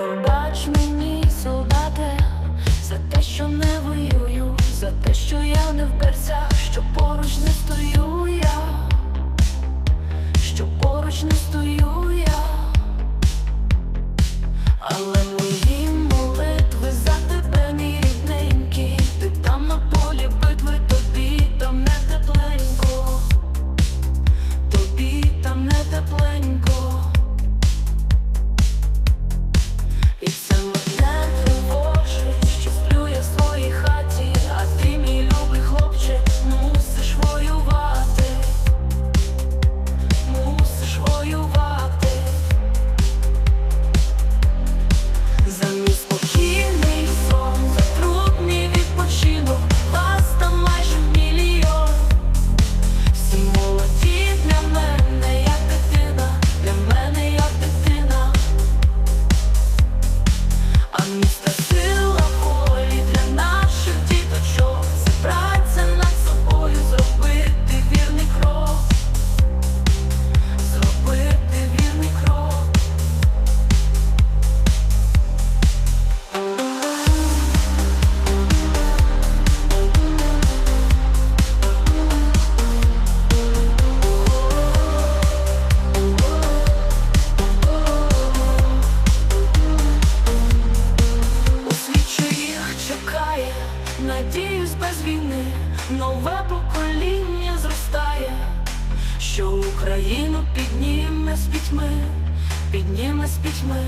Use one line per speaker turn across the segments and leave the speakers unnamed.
Пробач мені, солдате, за те, що не воюю, за те, що я не в вберця, що поруч не стою я, що поруч не стою я, але. нове покоління зростає, що Україну підніме з пітьми, підніме з пітьми,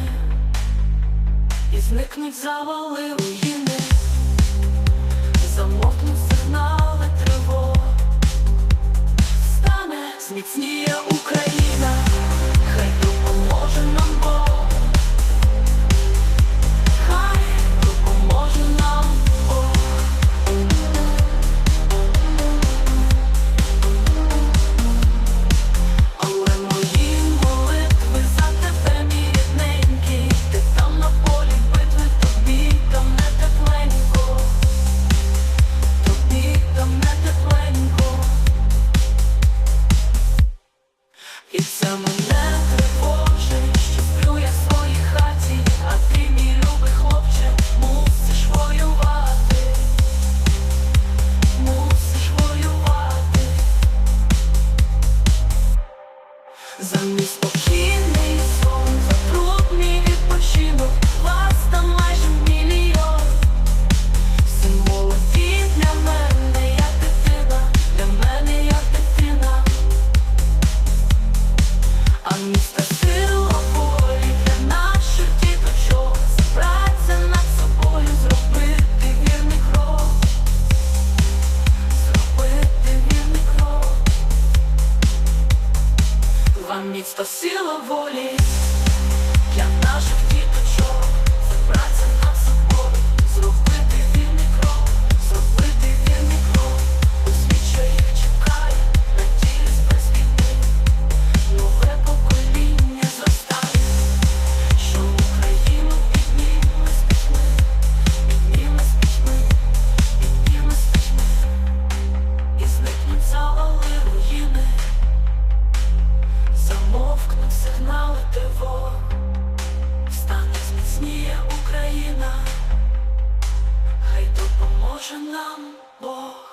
і зникнуть завали руїни, замовкнуть сигнали тривог, стане зміцніє Україна. замість міцна сила волі. Україна, хай допоможе нам Бог.